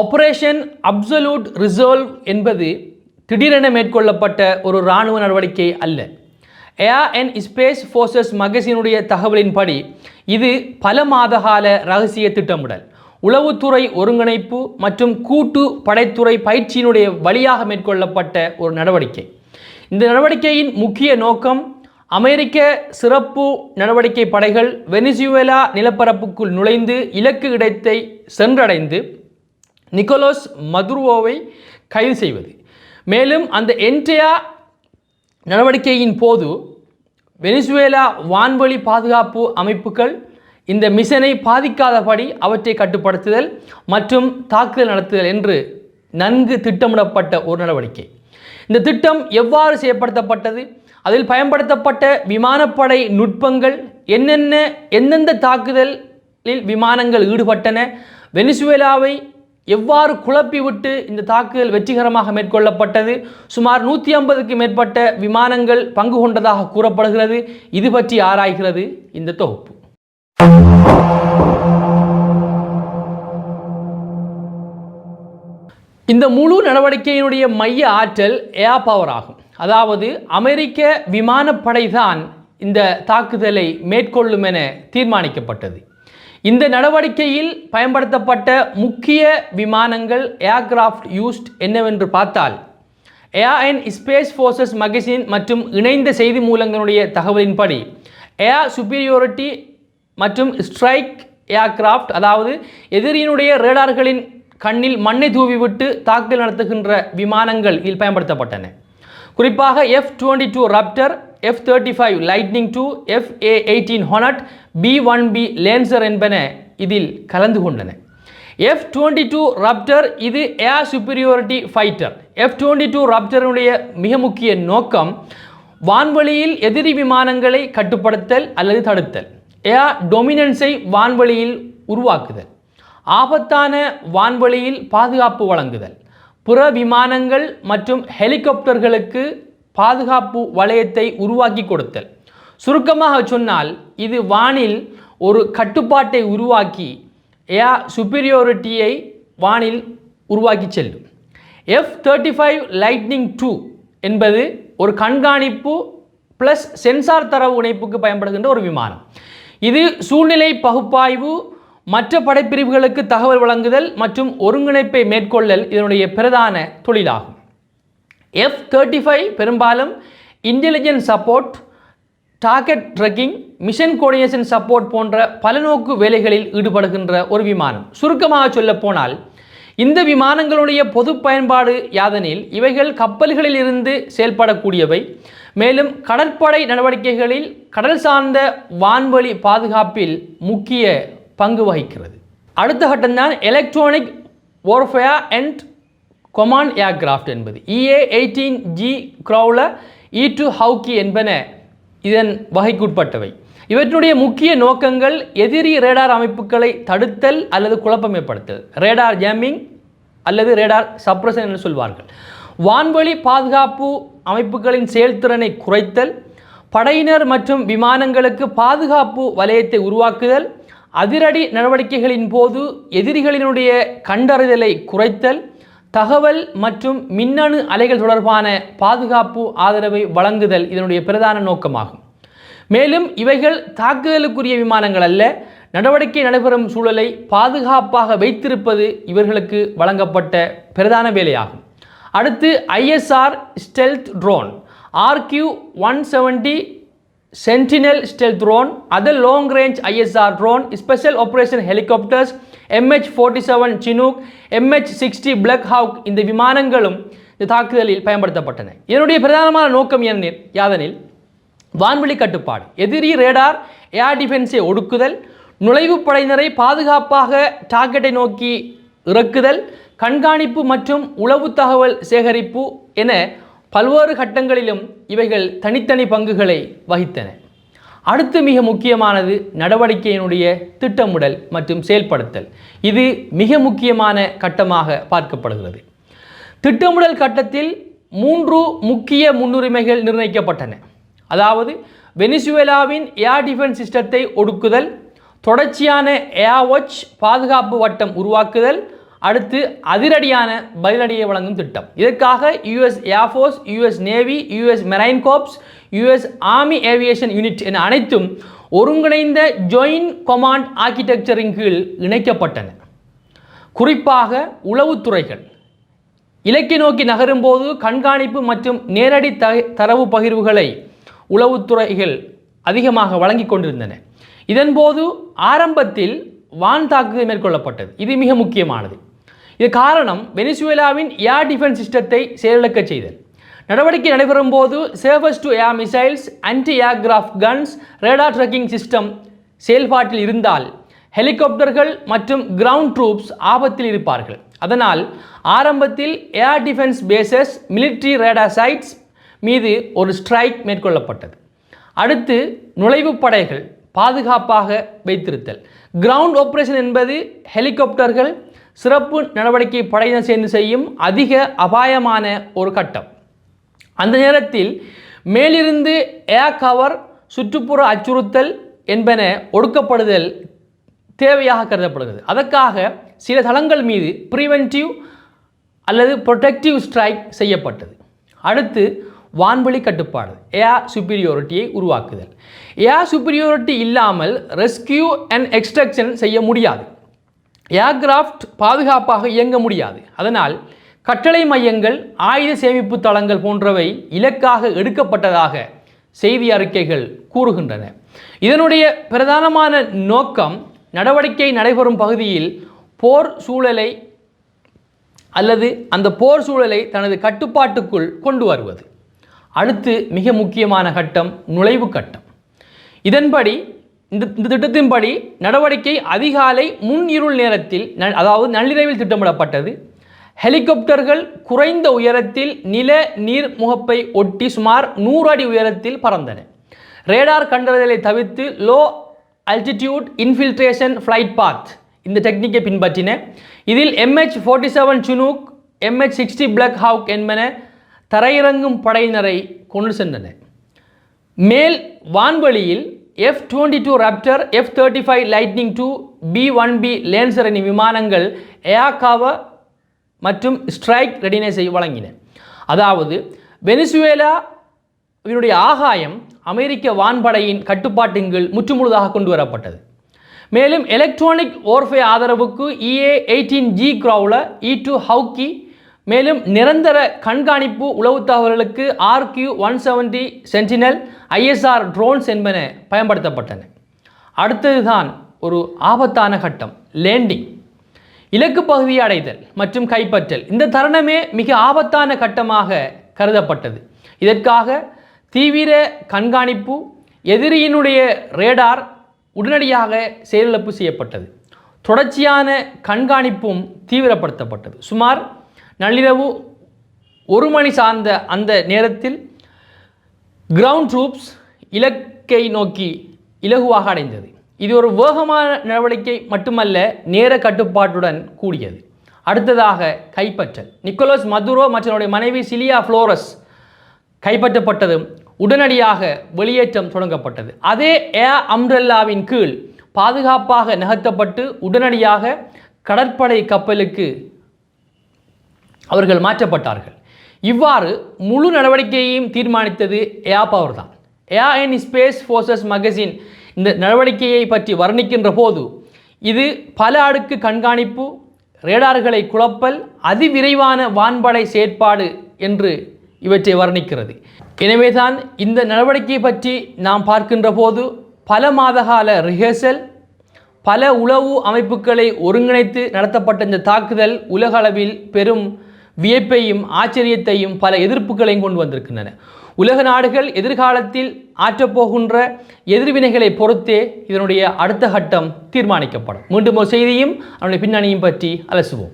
Operation absolute reserve என்பது திடீரென மேற்கொள்ளப்பட்ட ஒரு இராணுவ நடவடிக்கை அல்ல. ஏர் அண்ட் ஸ்பேஸ் ஃபோர்ஸஸ் மகசினுடைய தகவலின்படி இது பல மாதகால ரகசிய திட்டமிடல். உளவுத்துறை ஒருங்கிணைப்பு மற்றும் கூட்டு படைத்துறை பயிற்சியினுடைய வழியாக மேற்கொள்ளப்பட்ட ஒரு நடவடிக்கை. இந்த நடவடிக்கையின் முக்கிய நோக்கம் அமெரிக்க சிறப்பு நடவடிக்கை படைகள் வெனிசுவேலா நிலப்பரப்புக்குள் நுழைந்து இலக்கு இடத்தை சென்றடைந்து நிக்கோலோஸ் மதுருவோவை கைது செய்வது. மேலும் அந்த என்டையா நடவடிக்கையின் போது வெனிசுவேலா வான்வழி பாதுகாப்பு அமைப்புகள் இந்த மிஷனை பாதிக்காதபடி அவற்றை கட்டுப்படுத்துதல் மற்றும் தாக்குதல் நடத்துதல் என்று நன்கு திட்டமிடப்பட்ட ஒரு நடவடிக்கை. இந்த திட்டம் எவ்வாறு செயற்படுத்தப்பட்டது அதில் பயன்படுத்தப்பட்ட விமானப்படை நுட்பங்கள் என்னென்ன எந்தெந்த தாக்குதலில் விமானங்கள் ஈடுபட்டன? வெனிசுவேலாவை எவ்வாறு குழப்பிவிட்டு இந்த தாக்குதல் வெற்றிகரமாக மேற்கொள்ளப்பட்டது? சுமார் நூற்றி ஐம்பதுக்கு மேற்பட்ட விமானங்கள் பங்கு கொண்டதாக கூறப்படுகிறது. இது பற்றி ஆராய்கிறது இந்த தொகுப்பு. இந்த முழு நடவடிக்கையினுடைய மைய ஆற்றல் ஏர் பவர் ஆகும். அதாவது அமெரிக்க விமானப்படை தான் இந்த தாக்குதலை மேற்கொள்ளும் என தீர்மானிக்கப்பட்டது. இந்த நடவடிக்கையில் பயன்படுத்தப்பட்ட முக்கிய விமானங்கள் ஏர்கிராஃப்ட் யூஸ்ட் என்னவென்று பார்த்தால் air and space forces magazine மற்றும் இணைந்த செய்தி மூலங்களுடைய தகவலின்படி ஏர் சுப்பீரியோரிட்டி மற்றும் ஸ்ட்ரைக் ஏர்கிராஃப்ட் அதாவது எதிரியினுடைய ரேடார்களின் கண்ணில் மண்ணை தூவிவிட்டு தாக்குதல் நடத்துகின்ற விமானங்கள் இதில் பயன்படுத்தப்பட்டன. குறிப்பாக F twenty two Raptor F thirty five Lightning two F A eighteen Hornet B one B Lancer என்பன இதில் கலந்து கொண்டன. எஃப் டுவெண்ட்டி டூ ரப்டர் இது air superiority fighter F twenty two ரப்டருடைய மிக முக்கிய நோக்கம் வான்வெளியில் எதிரி விமானங்களை கட்டுப்படுத்தல் அல்லது தடுத்தல். ஏர் டொமினன்ஸை வான்வெளியில் உருவாக்குதல். ஆபத்தான வான்வெளியில் பாதுகாப்பு வழங்குதல். புற விமானங்கள் மற்றும் ஹெலிகாப்டர்களுக்கு பாதுகாப்பு வளையத்தை உருவாக்கி கொடுத்தல். சுருக்கமாக சொன்னால் இது வானில் ஒரு கட்டுப்பாட்டை உருவாக்கி ஏ சுப்பீரியோரிட்டியை வானில் உருவாக்கி செல்லும். F thirty five Lightning two என்பது ஒரு கண்காணிப்பு ப்ளஸ் சென்சார் தரவு இணைப்புக்கு பயன்படுகின்ற ஒரு விமானம். இது சூழ்நிலை பகுப்பாய்வு மற்ற படைப்பிரிவுகளுக்கு தகவல் வழங்குதல் மற்றும் ஒருங்கிணைப்பை மேற்கொள்ளல் இதனுடைய பிரதான தொழிலாகும். எஃப் தேர்ட்டி ஃபைவ் பெரும்பாலும் intelligence support target tracking mission coordination support போன்ற பலநோக்கு வேலைகளில் ஈடுபடுகின்ற ஒரு விமானம். சுருக்கமாக சொல்லப்போனால் இந்த விமானங்களுடைய பொது பயன்பாடு யாதெனில் இவைகள் கப்பல்களில் இருந்து செயல்படக்கூடியவை. மேலும் கடற்படை நடவடிக்கைகளில் கடல் சார்ந்த வான்வழி பாதுகாப்பில் முக்கிய பங்கு வகிக்கிறது. அடுத்த கட்டம்தான் electronic warfare and command aircraft என்பது. EA eighteen G Growler E two Hawkeye என்பன இதன் வகைக்குட்பட்டவை. இவற்றுடைய முக்கிய நோக்கங்கள் எதிரி ரேடார் அமைப்புகளை தடுத்தல் அல்லது குழப்பம் ஏற்படுத்தல் ரேடார் ஜேமிங் அல்லது ரேடார் சப்ரஷன் என்று சொல்வார்கள். வான்வெளி பாதுகாப்பு அமைப்புகளின் செயல்திறனை குறைத்தல் படையினர் மற்றும் விமானங்களுக்கு பாதுகாப்பு வலயத்தை உருவாக்குதல் அதிரடி நடவடிக்கைகளின் போது எதிரிகளினுடைய கண்டறிதலை குறைத்தல் தகவல் மற்றும் மின்னணு அலைகள் தொடர்பான பாதுகாப்பு ஆதரவை வழங்குதல் இதனுடைய பிரதான நோக்கமாகும். மேலும் இவைகள் தாக்குதலுக்குரிய விமானங்கள் அல்ல நடவடிக்கை நடைபெறும் சூழலை பாதுகாப்பாக வைத்திருப்பது இவர்களுக்கு வழங்கப்பட்ட பிரதான வேலையாகும். அடுத்து ISR stealth drone RQ one seventy Sentinel stealth drone other long range ISR drone special operation helicopters MH forty seven Chinook MH sixty Black Hawk இந்த விமானங்களும் இந்த தாக்குதலில் பயன்படுத்தப்பட்டன. இதனுடைய பிரதானமான நோக்கம் என்ன யாதனில் வான்வெளி கட்டுப்பாடு எதிரி ரேடார் ஏர் டிஃபென்ஸை ஒடுக்குதல் நுழைவுப் படையினரை பாதுகாப்பாக டார்கெட்டை நோக்கி இறக்குதல் கண்காணிப்பு மற்றும் உளவு தகவல் சேகரிப்பு என பல்வேறு கட்டங்களிலும் இவைகள் தனித்தனி பங்குகளை வகித்தன. அடுத்து மிக முக்கியமானது நடவடிக்கையினுடைய திட்டமிடல் மற்றும் செயல்படுத்தல். இது மிக முக்கியமான கட்டமாக பார்க்கப்படுகிறது. திட்டமிடல் கட்டத்தில் மூன்று முக்கிய முன்னுரிமைகள் நிர்ணயிக்கப்பட்டன. அதாவது வெனிசுவேலாவின் ஏர் டிஃபென்ஸ் சிஸ்டத்தை ஒடுக்குதல் தொடர்ச்சியான ஏர் பாதுகாப்பு வட்டம் உருவாக்குதல் அடுத்து அதிரடியான பதிலடியை வழங்கும் திட்டம். இதற்காக US air force US navy US marine corps US army aviation unit என அனைத்தும் ஒருங்கிணைந்த ஜாயின்ட் கொமாண்ட் ஆர்கிடெக்சரின் கீழ் இணைக்கப்பட்டன. குறிப்பாக உளவுத்துறைகள் இலக்கை நோக்கி நகரும்போது கண்காணிப்பு மற்றும் நேரடி த தரவு பகிர்வுகளை உளவுத்துறைகள் அதிகமாக வழங்கிக் கொண்டிருந்தன. இதன்போது ஆரம்பத்தில் வான் தாக்குதல் மேற்கொள்ளப்பட்டது. இது மிக முக்கியமானது. இது காரணம் வெனிசுவேலாவின் ஏர் டிஃபென்ஸ் சிஸ்டத்தை செயலிழக்கச் செய்தல். நடவடிக்கை நடைபெறும் போது சேவஸ் to air missiles anti aircraft guns radar tracking system செயல்பாட்டில் இருந்தால் ஹெலிகாப்டர்கள் மற்றும் கிரவுண்ட் ட்ரூப்ஸ் ஆபத்தில் இருப்பார்கள். அதனால் ஆரம்பத்தில் air defence bases military radar sites மீது ஒரு ஸ்ட்ரைக் மேற்கொள்ளப்பட்டது. அடுத்து நுழைவுப் படைகள் பாதுகாப்பாக வைத்திருத்தல். கிரவுண்ட் ஆப்ரேஷன் என்பது ஹெலிகாப்டர்கள் சிறப்பு நடவடிக்கை படையினர் சேர்ந்து செய்யும் அதிக அபாயமான ஒரு கட்டம். அந்த நேரத்தில் மேலிருந்து ஏர் கவர் சுற்றுப்புற அச்சுறுத்தல் என்பன ஒடுக்கப்படுதல் தேவையாக கருதப்படுகிறது. அதற்காக சில தளங்கள் மீது ப்ரிவென்டிவ் அல்லது ப்ரொடெக்டிவ் ஸ்ட்ரைக் செய்யப்பட்டது. அடுத்து வான்வெளி கட்டுப்பாடு ஏர் சுப்பீரியோரிட்டியை உருவாக்குதல். ஏர் சுப்பீரியோரிட்டி இல்லாமல் ரெஸ்கியூ அண்ட் எக்ஸ்ட்ரக்ஷன் செய்ய முடியாது. ஏர்கிராஃப்ட் பாதுகாப்பாக இயங்க முடியாது. அதனால் கட்டளை மையங்கள் ஆயுத சேமிப்பு தளங்கள் போன்றவை இலக்காக எடுக்கப்பட்டதாக செய்தி அறிக்கைகள் கூறுகின்றன. இதனுடைய பிரதானமான நோக்கம் நடவடிக்கை நடைபெறும் பகுதியில் போர் சூழலை அல்லது அந்த போர் சூழலை தனது கட்டுப்பாட்டுக்குள் கொண்டு வருவது. அடுத்து மிக முக்கியமான கட்டம் நுழைவு கட்டம். இதன்படி இந்த இந்த திட்டத்தின்படி நடவடிக்கை அதிகாலை முன் இருள் நேரத்தில் அதாவது நள்ளிரவில் திட்டமிடப்பட்டது. ஹெலிகாப்டர்கள் குறைந்த உயரத்தில் நில நீர் முகப்பை ஒட்டி சுமார் நூறு அடி உயரத்தில் பறந்தன. ரேடார் கண்டறிதலை தவிர்த்து low altitude infiltration flight path இந்த டெக்னிக்கை பின்பற்றின. இதில் MH forty seven Chinook MH sixty Black Hawk என்பன தரையிறங்கும் படையினரை கொண்டு சென்றன. மேல் வான்வெளியில் F twenty two Raptor F thirty five Lightning two B one B Lancer அணி விமானங்கள் ஏகாவை மற்றும் ஸ்ட்ரைக் ரெடினஸை வழங்கின. அதாவது வெனிசுவேலாவினுடைய ஆகாயம் அமெரிக்க வான்படையின் கட்டுப்பாட்டின் கீழ் முற்றுமுழுதாக கொண்டு வரப்பட்டது மேலும் எலக்ட்ரானிக் ஓர்ஃபே ஆதரவுக்கு EA eighteen G Growler E two Hawkeye மேலும் நிரந்தர கண்காணிப்பு உளவு தகவல்களுக்கு RQ one seventy Sentinel ISR drones என்பன பயன்படுத்தப்பட்டன. அடுத்ததுதான் ஒரு ஆபத்தான கட்டம் லேண்டிங் இலக்கு பகுதியை அடைதல் மற்றும் கைப்பற்றல். இந்த தருணமே மிக ஆபத்தான கட்டமாக கருதப்பட்டது. இதற்காக தீவிர கண்காணிப்பு எதிரியினுடைய ரேடார் உடனடியாக செயலிழப்பு செய்யப்பட்டது. தொடர்ச்சியான கண்காணிப்பும் தீவிரப்படுத்தப்பட்டது. சுமார் நள்ளிரவு ஒரு மணி சார்ந்த அந்த நேரத்தில் கிரவுண்ட் ட்ரூப்ஸ் இலக்கை நோக்கி இலகுவாக அடைந்தது. இது ஒரு வேகமான நடவடிக்கை மட்டுமல்ல நேர கட்டுப்பாட்டுடன் கூடியது. அடுத்ததாக கைப்பற்றல். நிக்கோலஸ் மதுரோ மற்றும் மனைவி சிலியா ஃப்ளோரஸ் கைப்பற்றப்பட்டதும் உடனடியாக வெளியேற்றம் தொடங்கப்பட்டது. அதே ஏர் அம்ரெல்லாவின் கீழ் பாதுகாப்பாக நகர்த்தப்பட்டு உடனடியாக கடற்படை கப்பலுக்கு அவர்கள் மாற்றப்பட்டார்கள். இவ்வாறு முழு நடவடிக்கையையும் தீர்மானித்தது ஏர் பவர் தான் Air and Space Forces Magazine இந்த நடவடிக்கையை பற்றி வர்ணிக்கின்ற போது இது பல அடுக்கு கண்காணிப்பு ரேடார்களை குழப்பல் அதிவிரைவான வான்படை செயற்பாடு என்று இவற்றை வர்ணிக்கிறது. எனவேதான் இந்த நடவடிக்கை பற்றி நாம் பார்க்கின்ற போது பல மாதகால ரிஹர்சல் பல உளவு அமைப்புகளை ஒருங்கிணைத்து நடத்தப்பட்ட இந்த தாக்குதல் உலகளவில் பெரும் வியப்பையும் ஆச்சரியத்தையும் பல எதிர்ப்புகளையும் கொண்டு வந்திருக்கின்றன. உலக நாடுகள் எதிர்காலத்தில் ஆற்றப்போகின்ற எதிர்வினைகளை பொறுத்தே இதனுடைய அடுத்த கட்டம் தீர்மானிக்கப்படும். மீண்டும் ஒரு செய்தியும் அதனுடைய பின்னணியும் பற்றி அலசுவோம்.